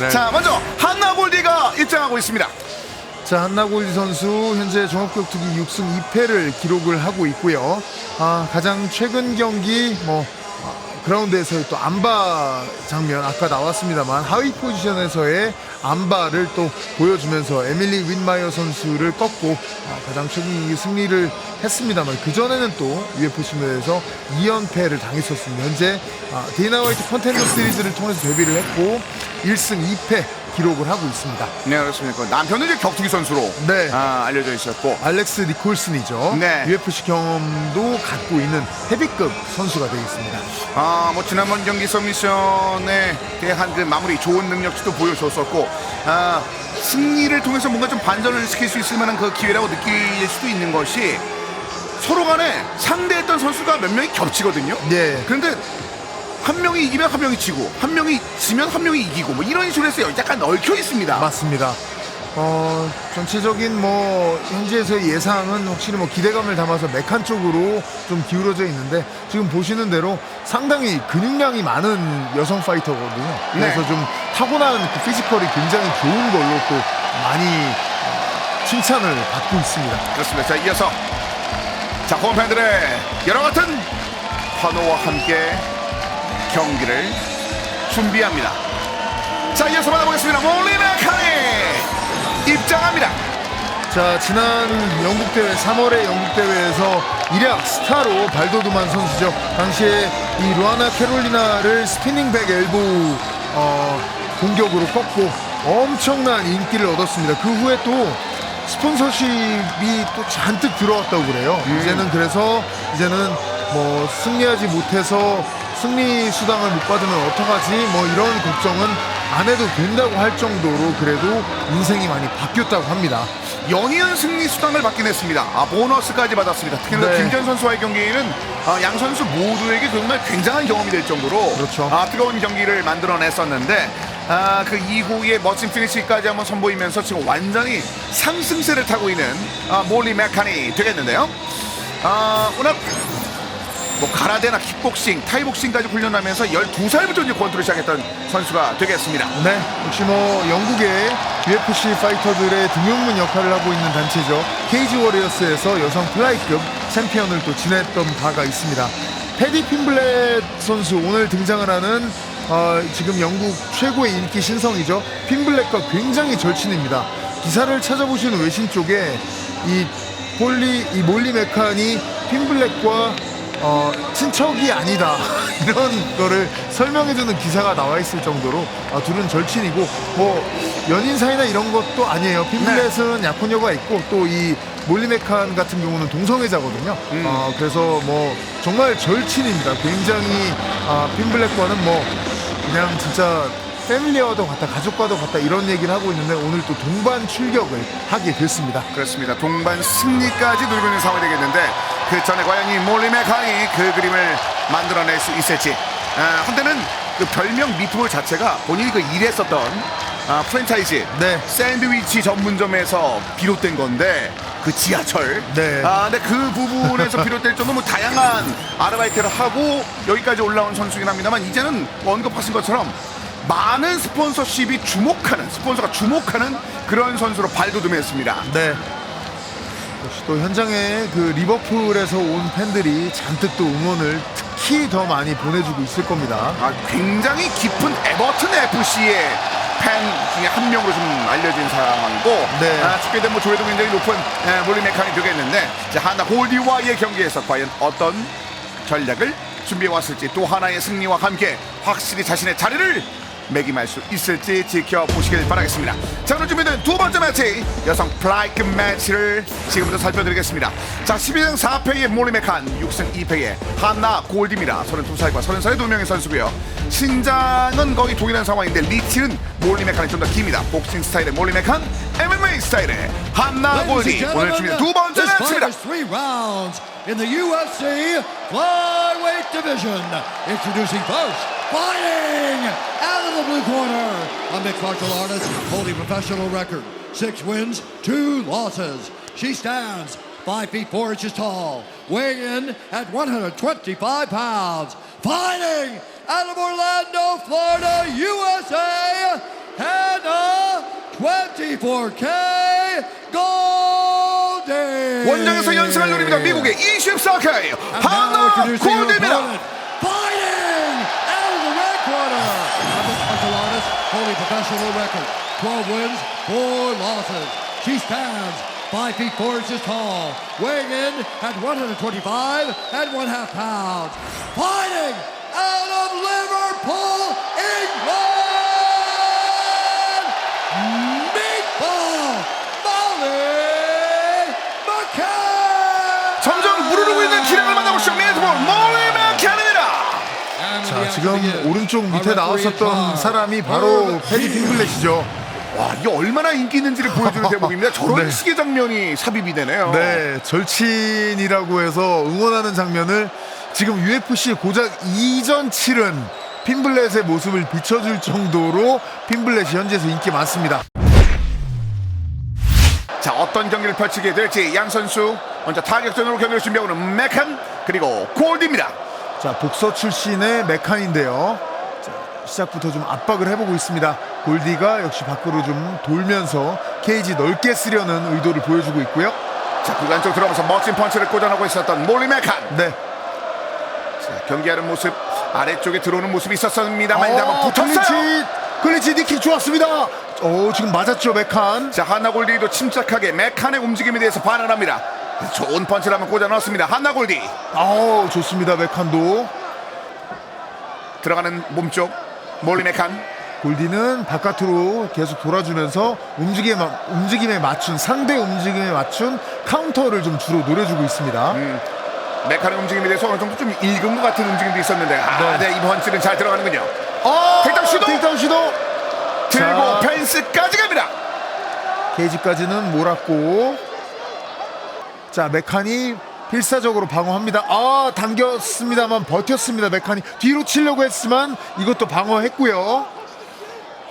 네. 자, 먼저 한나 골디가 입장하고 있습니다. 자 한나골디 선수 현재 종합격 투기 6승 2패를 기록을 하고 있고요. 아, 가장 최근 경기 뭐 아, 그라운드에서의 또 안바 장면 아까 나왔습니다만 하위 포지션에서의 안바를 또 보여주면서 에밀리 윈마이어 선수를 꺾고 아, 가장 최근 승리를 했습니다만 그 전에는 또 UFC에서 2연패를 당했었습니다. 현재 아, 데이나 화이트 컨텐더 시리즈를 통해서 데뷔를 했고 1승 2패 기록을 하고 있습니다. 네, 그렇습니까. 남편은 이제 격투기 선수로 네. 아, 알려져 있었고. 알렉스 니콜슨이죠. 네. UFC 경험도 갖고 있는 헤비급 선수가 되겠습니다. 아, 뭐 지난번 경기 서미션에 대한 그 마무리 좋은 능력치도 보여줬었고, 아, 승리를 통해서 뭔가 좀 반전을 시킬 수 있을 만한 그 기회라고 느낄 수도 있는 것이 서로 간에 상대했던 선수가 몇 명이 겹치거든요. 네. 그런데 한 명이 이기면 한 명이 지고, 한 명이 지면 한 명이 이기고, 뭐 이런 식으로 해서 약간 얽혀 있습니다. 맞습니다. 어, 전체적인 뭐 현지에서의 예상은 확실히 뭐 기대감을 담아서 메칸 쪽으로 좀 기울어져 있는데 지금 보시는 대로 상당히 근육량이 많은 여성 파이터거든요. 그래서 네. 좀 타고난 그 피지컬이 굉장히 좋은 걸로 또 많이 어, 칭찬을 받고 있습니다. 그렇습니다. 자, 이어서 자, 홈팬들의 여러 같은 환호와 함께 경기를 준비합니다. 자, 이어서 만나보겠습니다. 몰리나 카니 입장합니다. 자 지난 영국 대회 3월의 영국 대회에서 일약 스타로 발도두만 선수죠. 당시에 이 루아나 캐롤리나를 스피닝백 엘보 어, 공격으로 꺾고 엄청난 인기를 얻었습니다. 그 후에 또 스폰서십이 또 잔뜩 들어왔다고 그래요. 이제는 그래서 이제는 뭐 승리하지 못해서 승리 수당을 못 받으면 어떡하지? 뭐 이런 걱정은 안 해도 된다고 할 정도로 그래도 인생이 많이 바뀌었다고 합니다. 연이은 승리 수당을 받긴 했습니다. 아, 보너스까지 받았습니다. 특히 나 네. 김전 선수와의 경기는 아, 양 선수 모두에게 정말 굉장한 경험이 될 정도로 그렇죠. 아, 뜨거운 경기를 만들어냈었는데 아, 그 이후에 멋진 피니시까지 한번 선보이면서 지금 완전히 상승세를 타고 있는 아, 몰리 메카니 되겠는데요. 아, 워낙 뭐 가라데나 킥복싱, 타이복싱까지 훈련하면서 12살부터 이제 권투를 시작했던 선수가 되겠습니다. 네, 역시 뭐 영국의 UFC 파이터들의 등용문 역할을 하고 있는 단체죠. 케이지 워리어스에서 여성 플라이급 챔피언을 또 지냈던 바가 있습니다. 패디 핀블렛 선수 오늘 등장을 하는 어, 지금 영국 최고의 인기 신성이죠. 핀블렛과 굉장히 절친입니다. 기사를 찾아보시는 외신 쪽에 이 폴리 이 몰리 메칸이 핀블렛과 어, 친척이 아니다 이런 거를 설명해주는 기사가 나와 있을 정도로 아, 둘은 절친이고 뭐 연인 사이나 이런 것도 아니에요. 핀블렛은 약혼녀가 있고 또 이 몰리메칸 같은 경우는 동성애자거든요. 어, 그래서 뭐 정말 절친입니다. 굉장히 아, 핀블렛과는 뭐 그냥 진짜 패밀리와도 같다, 가족과도 같다 이런 얘기를 하고 있는데 오늘 또 동반 출격을 하게 됐습니다. 그렇습니다. 동반 승리까지 누리고 있는 상황이 되겠는데 그 전에 과연 이 몰리 메카니 그 그림을 만들어낼 수 있을지 아, 한때는 그 별명 미트볼 자체가 본인이 그 일했었던 아, 프랜차이즈 네. 샌드위치 전문점에서 비롯된 건데 그 지하철 네. 아, 근데 그 부분에서 비롯될 정도로 뭐 다양한 아르바이트를 하고 여기까지 올라온 선수긴 합니다만 이제는 언급하신 것처럼 많은 스폰서십이 주목하는 스폰서가 주목하는 그런 선수로 발돋움했습니다. 네. 역시 또 현장에 그 리버풀에서 온 팬들이 잔뜩 또 응원을 특히 더 많이 보내주고 있을 겁니다. 아, 굉장히 깊은 에버튼 FC의 팬 중에 한 명으로 좀 알려진 상황이고 네. 아, 축구에 뭐 조회도 굉장히 높은 에, 몰리 메칸이 되겠는데 자, 하나 골디와의 경기에서 과연 어떤 전략을 준비해 왔을지 또 하나의 승리와 함께 확실히 자신의 자리를 매김할 수 있을지 지켜보시길 바라겠습니다. 자 오늘 준비된 두 번째 매치 여성 플라이크 매치를 지금부터 살펴드리겠습니다. 자 12등 4패의 몰리 메칸 6승 2패의 한나 골디입니다. 32살과 30살의 두 명의 선수고요. 신장은 거의 동일한 상황인데 리치는 몰리 메칸이 좀 더 깁니다. 복싱 스타일의 몰리 메칸, MMA 스타일의 한나 골디 오늘 준비된 두 번째 매치입니다. In the UFC flyweight division. Introducing first, fighting out of the blue corner, a mixed martial artist holding professional record, six wins, two losses. She stands five feet four inches tall, weighing in at 125 pounds, fighting out of Orlando, Florida, USA. 54K Goldie. 원정에서 연승을 노립니다. 미국의 24K 하나 골드입니다. Fighting out of the red corner. A mixed martial artist, holy professional record. 12 wins, 4 losses. She stands 5 feet 4 inches tall, weighing in at 125 and 1 half pounds. Fighting out of Liverpool, 자, 지금 오른쪽 밑에 나왔었던 사람이 바로 패디 핑블렛이죠. 와, 이게 얼마나 인기 있는지를 보여주는 대목입니다. 저런 네. 식의 장면이 삽입이 되네요. 네, 절친이라고 해서 응원하는 장면을 지금 UFC 고작 이전 치른 핀블렛의 모습을 비춰줄 정도로 핀블렛이 현지에서 인기 많습니다. 자, 어떤 경기를 펼치게 될지 양 선수 먼저 타격전으로 경기를 준비하고 있는 맥한 그리고 골드입니다. 자, 복서 출신의 메칸인데요. 자, 시작부터 좀 압박을 해보고 있습니다. 골디가 역시 밖으로 좀 돌면서 케이지 넓게 쓰려는 의도를 보여주고 있고요. 자, 구간 쪽 들어가면서 멋진 펀치를 꽂아내고 있었던 몰리 맥한. 네. 자, 경기하는 모습 아래쪽에 들어오는 모습이 있었습니다만 이제 한번 붙었어요. 어, 클린치 니킥 좋았습니다. 오, 지금 맞았죠, 메칸. 자, 하나 골디도 침착하게 맥한의 움직임에 대해서 반응합니다. 좋은 펀치를 한번 꽂아 넣었습니다. 하나 골디 아우, 좋습니다, 메칸도. 들어가는 몸쪽 몰리 맥한. 골디는 바깥으로 계속 돌아주면서 움직임에, 마- 움직임에 맞춘 상대 움직임에 맞춘 카운터를 좀 주로 노려주고 있습니다. 메칸의 움직임에 대해서 어느 정도 좀 읽은 것 같은 움직임도 있었는데 아, 네, 이 펀치는 잘 들어가는군요. 어, 테이크다운 시도! 테이크다운 시도. 들고 자. 펜스까지 갑니다. 케이지까지는 몰았고 자 메칸이 필사적으로 방어합니다. 아 당겼습니다만 버텼습니다. 메칸이 뒤로 치려고 했지만 이것도 방어했고요.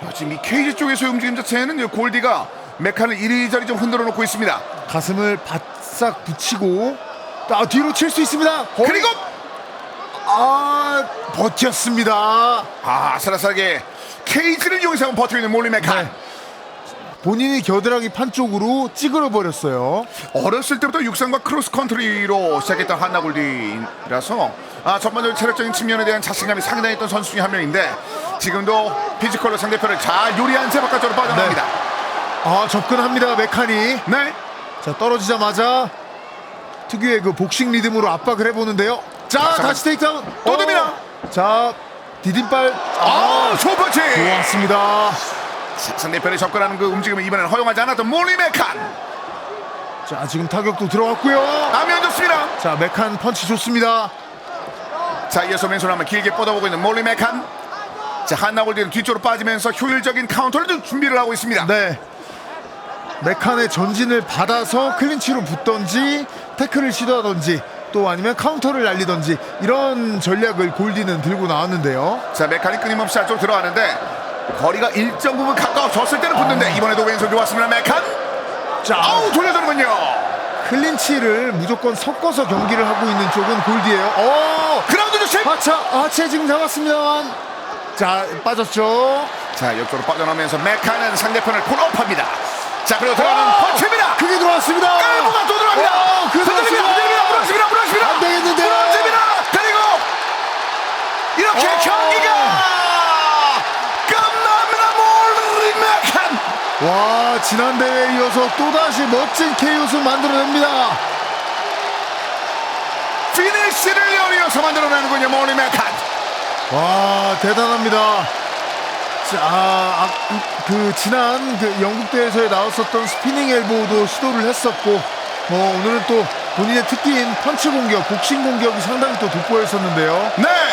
야, 지금 이 케이지 쪽에서의 움직임 자체는 이 골디가 메칸을 이리저리 좀 흔들어 놓고 있습니다. 가슴을 바싹 붙이고 아, 뒤로 칠 수 있습니다. 거의- 그리고 아 버텼습니다. 아, 아슬아슬하게 케이지를 이용해서 한번 버티고 있는 몰리 메칸. 네. 본인이 겨드랑이 판 쪽으로 찌그러 버렸어요. 어렸을 때부터 육상과 크로스 컨트리로 시작했던 한나 골디라서 아, 전반적인 체력적인 측면에 대한 자신감이 상당히 있던 선수 중에 한 명인데 지금도 피지컬로 상대편을 잘 요리한 채 바깥쪽으로 빠져나갑니다. 아 접근합니다. 메칸이 네. 자 떨어지자마자 특유의 그 복싱 리듬으로 압박을 해보는데요. 자 잠깐만. 다시 테이크다운 또 됩니다. 어, 자 디딤발 아, 초펀치! 좋았습니다. 상대편에 접근하는 그 움직임을 이번에는 허용하지 않았던 몰리 메칸. 자 지금 타격도 들어갔고요. 남이 좋습니다. 자 메칸 펀치 좋습니다. 자 이어서 왼손 한번 길게 뻗어보고 있는 몰리 메칸. 자 한나 골디는 뒤쪽으로 빠지면서 효율적인 카운터를 좀 준비를 하고 있습니다. 네. 메칸의 전진을 받아서 클린치로 붙던지 태클을 시도하던지 또 아니면 카운터를 날리던지 이런 전략을 골디는 들고 나왔는데요. 자 메칸이 끊임없이 안쪽 들어가는데 거리가 일정 부분 가까워졌을 때는 붙는데 이번에도 왼손 좋았습니다 메칸. 자 아우 돌려주는군요. 클린치를 무조건 섞어서 경기를 하고 있는 쪽은 골디예요. 어, 그라운드 조심. 하차, 하체 지금 잡았습니다만. 자, 빠졌죠. 자 옆쪽으로 빠져나오면서 메칸은 상대편을 콜업합니다. 자 그리고 들어가는 펀치입니다. 크게 들어왔습니다. 깔보가 또 들어갑니다. 어, 그 흔들립니다. 흔들립니다. 무너집니다. 무너집니다. 안 되겠는데요. 무너집니다. 그리고 이렇게 어. 경기가 와, 지난 대회에 이어서 또다시 멋진 KO수 만들어냅니다. 피니시를 연이어서 만들어내는군요. 몰리 메칸. 와, 대단합니다. 자, 아, 그 지난 그 영국 대회에서 나왔었던 스피닝 엘보도 시도를 했었고, 뭐 오늘은 또 본인의 특기인 펀치 공격, 복싱 공격이 상당히 또 돋보였었는데요. 네.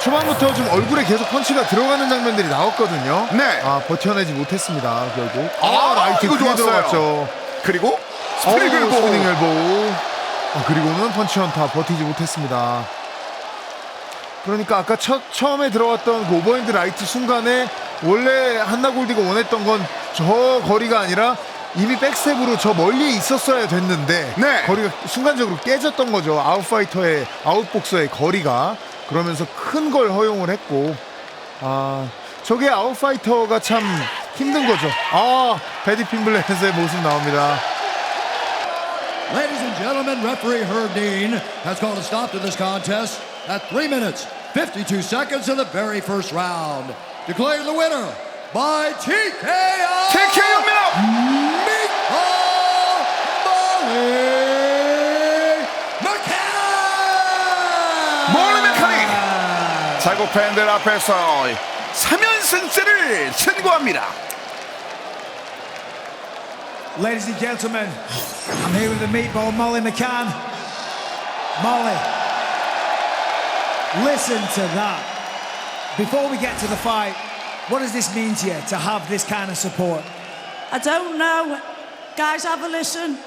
초반부터 좀 얼굴에 계속 펀치가 들어가는 장면들이 나왔거든요. 네. 아 버텨내지 못했습니다. 결국. 아, 라이트 이거 좋았어요. 들어갔죠. 그리고 스프링 엘보. 보 스피닝 엘보. 아, 그리고는 펀치 연타 버티지 못했습니다. 그러니까 아까 첫, 처음에 들어갔던 그 오버핸드 라이트 순간에 원래 한나 골디가 원했던 건 저 거리가 아니라 이미 백스텝으로 저 멀리에 있었어야 됐는데 네. 거리가 순간적으로 깨졌던 거죠. 아웃파이터의 아웃복서의 거리가 그러면서 큰 걸 허용을 했고 아 저게 아웃파이터가 참 힘든 거죠. 아, 베디 핀블렛의 모습 나옵니다. Ladies and gentlemen, referee Herb Dean has called a stop to this contest at 3 minutes, 52 seconds of the very first round. Declare the winner by TKO! TKO입니다. 자국 팬들 앞에서 3연승제를 신고합니다. Ladies and gentlemen, I'm here with the meatball Molly McCann. Molly, listen to that. Before we get to the fight, what does this mean to you to have this kind of support? I don't know. Guys, have a listen.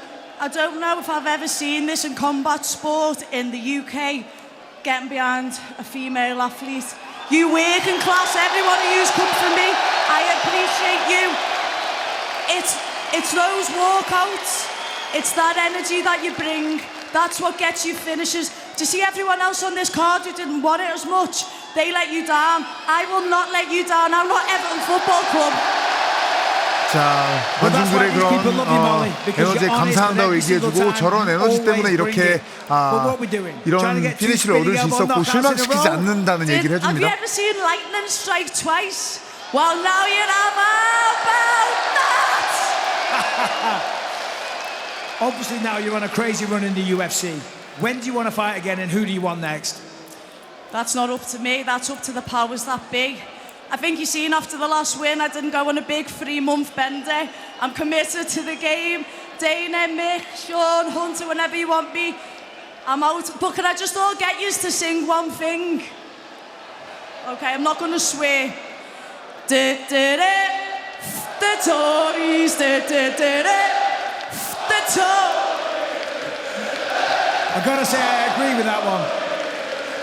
I don't know if I've ever seen this in combat sport in the UK, getting behind a female athlete. You working class, everyone who's come for me, I appreciate you. It's, it's those walkouts, it's that energy that you bring. That's what gets you finishes. To see everyone else on this card who didn't want it as much, they let you down. I will not let you down. I'm not Everton Football Club. 자, 관중들의 그런 love you, 어, 에너지에 감사한다고 얘기해주고 저런 에너지 때문에 이렇게. 아, 이런 피니시를 얻을 수 있었고 실망시키지. 않는다는 얘기를 have you 해줍니다. ever seen lightning strike twice? Well, now you know about that. Obviously, now you're on a crazy run in the UFC. When do you want to fight again and who do you want next? That's not up to me. That's up to the powers that be. I think you've seen after the last win, I didn't go on a big three-month bender. I'm committed to the game. Dana, Mick, Sean, Hunter, whenever you want me, I'm out. But can I just all get you to sing one thing? Okay, I'm not going to swear. Da, da, da, the Tories, da, the Tories. I've got to say, I agree with that one.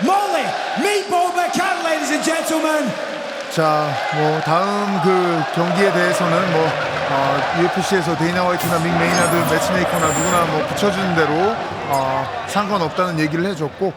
Molly, Meatball McCann, ladies and gentlemen. 자, 뭐 다음 그 경기에 대해서는 뭐 어, UFC에서 데이나 화이트나 믹 메이나드 매치메이커나 누구나 뭐 붙여주는 대로 어, 상관없다는 얘기를 해줬고